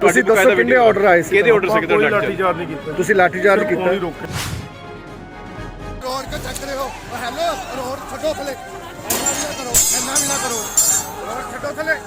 ਤੁਸੀਂ ਤੁਹਾਡੀ ਦੱਸੋ ਕਿੰਨੇ ਆਰਡਰ ਆਏ ਸੀ ਕਿਹਦੇ ਆਰਡਰ ਸੀ ਕੋਈ ਤੁਹਾਡੇ ਲਾਠੀ ਚਾਰਜ ਨਹੀਂ ਕੀਤਾ ਤੁਸੀਂ ਲਾਠੀ ਚਾਰਜ ਸਿਰਫ ਕੀਤਾ ਉਹੀ ਰੋਕਿਆ ਰੋਡ ਕੇ ਚੱਕ ਰਹੇ ਹੋ ਉਹ ਹੈਲੋ ਰੋਡ ਛੱਡੋ ਥਲੇ ਇੰਨਾ ਵੀ ਨਾ ਕਰੋ ਇੰਨਾ ਵੀ ਨਾ ਕਰੋ ਰੋਡ ਛੱਡੋ ਥਲੇ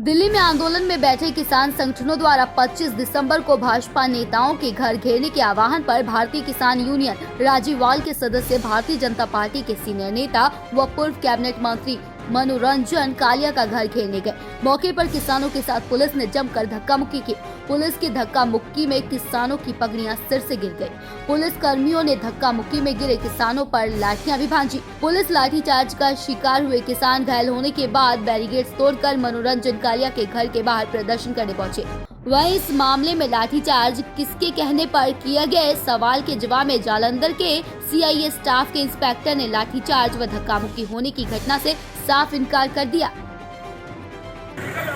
दिल्ली में आंदोलन में बैठे किसान संगठनों द्वारा 25 दिसंबर को भाजपा नेताओं के घर घेरने के आह्वान पर भारतीय किसान यूनियन राजीवाल के सदस्य भारतीय जनता पार्टी के सीनियर नेता व पूर्व कैबिनेट मंत्री मनोरंजन कालिया का घर घेरने गए। मौके पर किसानों के साथ पुलिस ने जमकर धक्का मुक्की की। पुलिस की धक्का मुक्की में किसानों की पगड़ियाँ सिर से गिर गई। पुलिस कर्मियों ने धक्का मुक्की में गिरे किसानों पर लाठियाँ भी भांजी। पुलिस लाठीचार्ज का शिकार हुए किसान घायल होने के बाद बैरिगेड तोड़कर मनोरंजन कालिया के घर के बाहर प्रदर्शन करने पहुँचे। वहीं इस मामले में लाठीचार्ज किसके कहने पर किया गया इस सवाल के जवाब में जालंधर के सीआईए स्टाफ के इंस्पेक्टर ने लाठीचार्ज व धक्का मुक्की होने की घटना से साफ इनकार कर दिया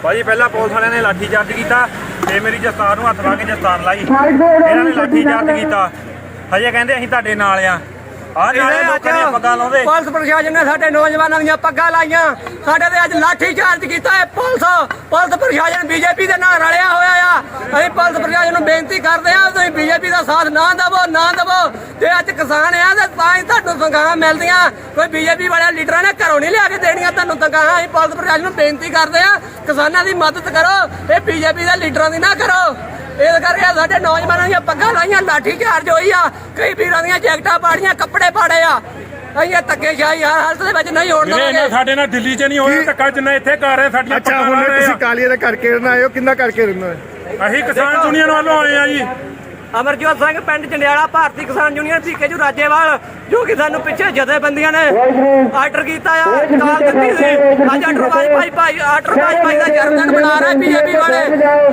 ਭਾਜੀ ਪਹਿਲਾਂ ਪੁਲਿਸ ਵਾਲਿਆਂ ਨੇ ਲਾਠੀ ਚਾਰਜ ਕੀਤਾ ਤੇ ਮੇਰੀ ਜਸਤਾਰ ਨੂੰ ਹੱਥ ਲਾ ਕੇ ਜਸਤਾਰ ਲਾਈ ਇਹਨਾਂ ਨੇ ਲਾਠੀ ਚਾਰਜ ਕੀਤਾ ਹਜੇ ਕਹਿੰਦੇ ਅਸੀਂ ਤੁਹਾਡੇ ਨਾਲ ਆ ਆਹ ਨਾਲੇ ਲੋਕਾਂ ਦੀਆਂ ਪੱਗਾਂ ਲਾਉਂਦੇ। ਪੁਲਿਸ ਪ੍ਰਸ਼ਾਸਨ ਨੇ ਸਾਡੇ ਨੌਜਵਾਨਾਂ ਦੀਆਂ ਪੱਗਾਂ ਲਾਈਆਂ। ਸਾਡੇ ਤੇ ਅੱਜ ਲਾਠੀ ਚਾਰਜ ਕੀਤਾ ਹੈ ਪੁਲਿਸ। ਪੁਲਿਸ ਪ੍ਰਸ਼ਾਸਨ ਬੀਜੇਪੀ ਦੇ ਨਾਲ ਰਲਿਆ ਹੋਇਆ ਆ। ਅਸੀਂ ਪੁਲਿਸ ਪ੍ਰਸ਼ਾਸਨ ਨੂੰ ਬੇਨਤੀ ਕਰਦੇ ਆ ਤੁਸੀਂ ਬੀਜੇਪੀ ਦਾ ਸਾਥ ਨਾ ਦੇਵੋ ਨਾ ਦੇਵੋ। ਤੇ ਅੱਜ ਕਿਸਾਨ ਆ ਤੇ ਤਾਂ ਹੀ ਤੁਹਾਨੂੰ ਤਨਖਾਹਾਂ ਮਿਲਦੀਆਂ। ਕੋਈ ਬੀਜੇਪੀ ਵਾਲਿਆਂ ਲੀਡਰਾਂ ਨੇ ਘਰੋਂ ਨਹੀਂ ਲਿਆ ਕੇ ਦੇਣੀਆਂ ਤੁਹਾਨੂੰ ਤਨਖਾਹਾਂ। ਅਸੀਂ ਪੁਲਿਸ ਪ੍ਰਸ਼ਾਸਨ ਨੂੰ ਬੇਨਤੀ ਕਰਦੇ ਆ ਕਿਸਾਨਾਂ ਦੀ ਮਦਦ ਕਰੋ ਇਹ ਬੀਜੇਪੀ ਦੇ ਲੀਡਰਾਂ ਦੀ ਨਾ ਕਰੋ। ਇਹ ਕਰਕੇ ਸਾਡੇ ਨੌਜਵਾਨਾਂ ਦੀਆਂ ਪੱਗਾਂ ਲਾਈਆਂ ਲਾਠੀ ਚਾਰਜ ਹੋਈ ਆ। ਕਈ ਵੀਰਾਂ ਦੀਆਂ ਜੈਕਟਾਂ ਪਾੜੀਆਂ ਕੱਪੜੇ ਪਾੜੇ ਆ। ਅਸੀਂ ਇਹ ਧੱਕੇ ਸ਼ਾਹੀ ਹਾਲਤ ਦੇ ਵਿੱਚ ਨਹੀਂ ਹੋਣ ਵੀਰੇ ਇਹਨਾਂ ਦੇਵਾਂਗੇ। ਸਾਡੇ ਨਾਲ ਦਿੱਲੀ 'ਚ ਨਹੀਂ ਹੋਇਆ ਧੱਕਾ ਜਿੰਨਾ ਇੱਥੇ ਕਰ ਰਹੇ ਸਾਡੀਆਂ ਅੱਛਾ ਪੱਗਾਂ ਹੁਣ ਲਾ ਰਹੇ ਤੁਸੀਂ ਆ। ਕਾਲੀਏ ਦੇ ਘਰ ਘੇਰਨ ਆਏ ਹੋ ਕਿੰਨਾ ਘਰ ਘੇਰਨ ਆਏ ਅਸੀਂ ਕਿਸਾਨ ਯੂਨੀਅਨ ਵੱਲੋਂ ਆਏ ਆ ਜੀ। ਅਮਰਜੋਤ ਸਿੰਘ ਪਿੰਡ ਜੰਡਿਆਲਾ ਭਾਰਤੀ ਕਿਸਾਨ ਯੂਨੀਅਨ ਭੀਕੇ ਜੂ ਰਾਜੇਵਾਲ ਜੋ ਕਿ ਸਾਨੂੰ ਪਿੱਛੇ ਜਥੇਬੰਦੀਆਂ ਨੇ ਆਰਡਰ ਕੀਤਾ ਆ ਕਾਲ ਦਿੱਤੀ ਸੀ। ਅੱਜ ਆਰਡਰ ਭਾਈ ਭਾਈ ਭਾਈ ਆਰਡਰ ਭਾਈ ਭਾਈ ਦਾ ਜਨਮਦਿਨ ਮਨਾ ਰਹੇ ਬੀਜੇਪੀ ਵਾਲੇ।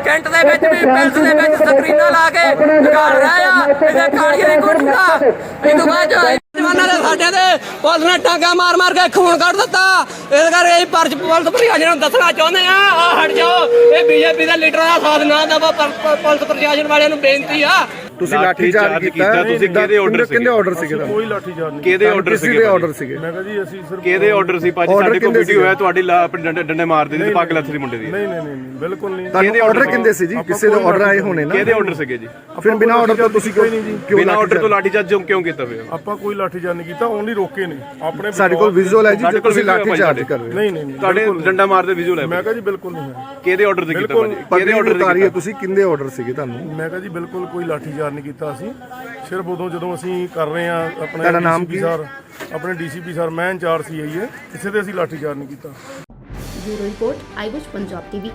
ਕੈਂਟ ਦੇ ਵਿੱਚ ਵੀ ਪੈਲਸ ਦੇ ਵਿੱਚ ਸਕਰੀਨਾਂ ਲਾ ਕੇ ਨਿਕਾਲ ਰਹੇ ਆ। ਇਹਦੇ ਕਾਲੀਏ ਦੀ ਕੋਠਾ ਇਹ ਤੋਂ ਬਾਅਦ ਜਵਾਨਾਂ ਦੇ ਸਾਡੇ ਦੇ ਪੁਲਿਸ ਨੇ ਟਾਂਗਾ ਮਾਰ ਮਾਰ ਕੇ ਖੂਨ ਕੱਢ ਦਿੱਤਾ। ਇਸ ਕਰਕੇ ਅਸੀਂ ਪਰਚ ਪੁਲਿਸ ਪ੍ਰਸ਼ਾਸਨ ਨੂੰ ਦੱਸਣਾ ਚਾਹੁੰਦੇ ਆ। ਆ ਹਟ ਜਾਓ। ਬੀਜੇਪੀ ਦੇ ਲੀਡਰਾਂ ਦਾ ਸਾਥ ਨਾ ਦੇਵੋ ਪੁਲਿਸ ਪ੍ਰਸ਼ਾਸਨ ਵਾਲਿਆਂ ਨੂੰ ਬੇਨਤੀ ਆ ਤੁਸੀਂ ਲਾਠੀ ਚਾਰਜ ਕੀਤਾ? ਤੁਸੀਂ ਕਿਹਦੇ ਕਿੰਨੇ ਸੀਗੇ? ਆਰਡਰ ਸੀਗੇ ਕੋਈ ਲਾਠੀ ਚਾਰਜ ਨਹੀਂ ਕਿਹਦੇ ਆਰਡਰ ਸੀਗੇ ਦੇ ਭਾਜੀ? ਆਰਡਰ ਸੀਗੇ? ਮੈਂ ਕਿਹਾ ਜੀ ਅਸੀਂ ਸਿਰਫ ਕਿਹਦੇ ਆਰਡਰ ਸੀ? ਭਾਜੀ ਸਾਡੇ ਕੋਲ ਕਿਹਦੇ ਵੀਡੀਓ? ਹੈ ਤੁਹਾਡੀ ਲਾ- ਆਪਣੇ ਡੰਡੇ ਡੰਡੇ ਮਾਰਦੇ ਤੇ ਪੱਗ ਲੱਥਦੀ ਮੁੰਡੇ ਦੀ। ਨਹੀਂ ਨਹੀਂ ਨਹੀਂ ਬਿਲਕੁਲ ਨਹੀਂ। ਕਿਹਦੇ ਆਰਡਰ ਕਿੰਦੇ ਸੀ ਜੀ? ਕਿਸੇ ਦੇ ਆਰਡਰ ਆਏ ਹੋਣੇ ਨਾ? ਕਿਹਦੇ ਆਰਡਰ ਸੀਗੇ ਜੀ? ਫਿਰ ਬਿਨਾ ਆਰਡਰ ਤੋਂ ਤੁਸੀਂ ਕਿਉਂ ਕੋਈ ਨਹੀਂ ਜੀ। ਕਿਉਂ ਬਿਨਾਂ ਆਰਡਰ ਤੋਂ ਲਾਠੀ ਚਾਰਜ ਕਿਉਂ ਕੀਤਾ ਹੋਇਆ ਆਪਾਂ ਕੋਈ ਲਾਠੀ ਚਾਰਜ ਨਹੀਂ ਕੀਤਾ ਓਨਲੀ ਰੋਕੇ ਨੇ। ਆਪਣੇ ਸਾਡੇ ਕੋਲ ਵਿਜ਼ੂਅਲ ਹੈ ਜੀ ਤੁਸੀਂ ਲਾਠੀ ਚਾਰਜ। ਕਰ ਰਹੇ ਨਹੀਂ ਨਹੀਂ ਤੁਹਾਡੇ। ਡੰਡਾ ਮਾਰਦੇ ਵਿਜ਼ੂਅਲ ਹੈ ਮੈਂ ਕਿਹਾ ਜੀ ਬਿਲਕੁਲ ਨਹੀਂ ਹੈ। ਕਿਹਦੇ ਆਰਡਰ ਤੇ ਕੀਤਾ। ਭਾਜੀ ਕਿਹਦੇ ਆਰਡਰ ਤੇ ਕੀਤਾ? ਤੁਸੀਂ ਕਿੰਦੇ ਆਰਡਰ ਸੀਗੇ ਤੁਹਾਨੂੰ? ਮੈਂ ਕਿਹਾ ਜੀ ਬਿਲਕੁਲ ਕੋਈ ਲਾਠੀ ਚਾਰਜ ਤਿਆਰ ਨਹੀਂ ਕੀਤਾ ਅਸੀਂ। ਸਿਰਫ ਉਦੋਂ ਜਦੋਂ ਅਸੀਂ ਕਰ ਰਹੇ ਆ ਆਪਣੇ ਤੁਹਾਡਾ ਨਾਮ DCP ਕੀ? ਸਰ ਆਪਣੇ ਡੀਸੀਪੀ ਸਰ ਮੈਂ ਇੰਚਾਰਜ ਸੀ ਆਈਏ ਕਿਸੇ ਤੇ ਅਸੀਂ ਲਾਠੀਚਾਰਜ ਨਹੀਂ ਕੀਤਾ। ਬਿਊਰੋ ਰਿਪੋਰਟ ਆਈ ਵਿਸ਼ ਪੰਜਾਬ ਟੀਵੀ।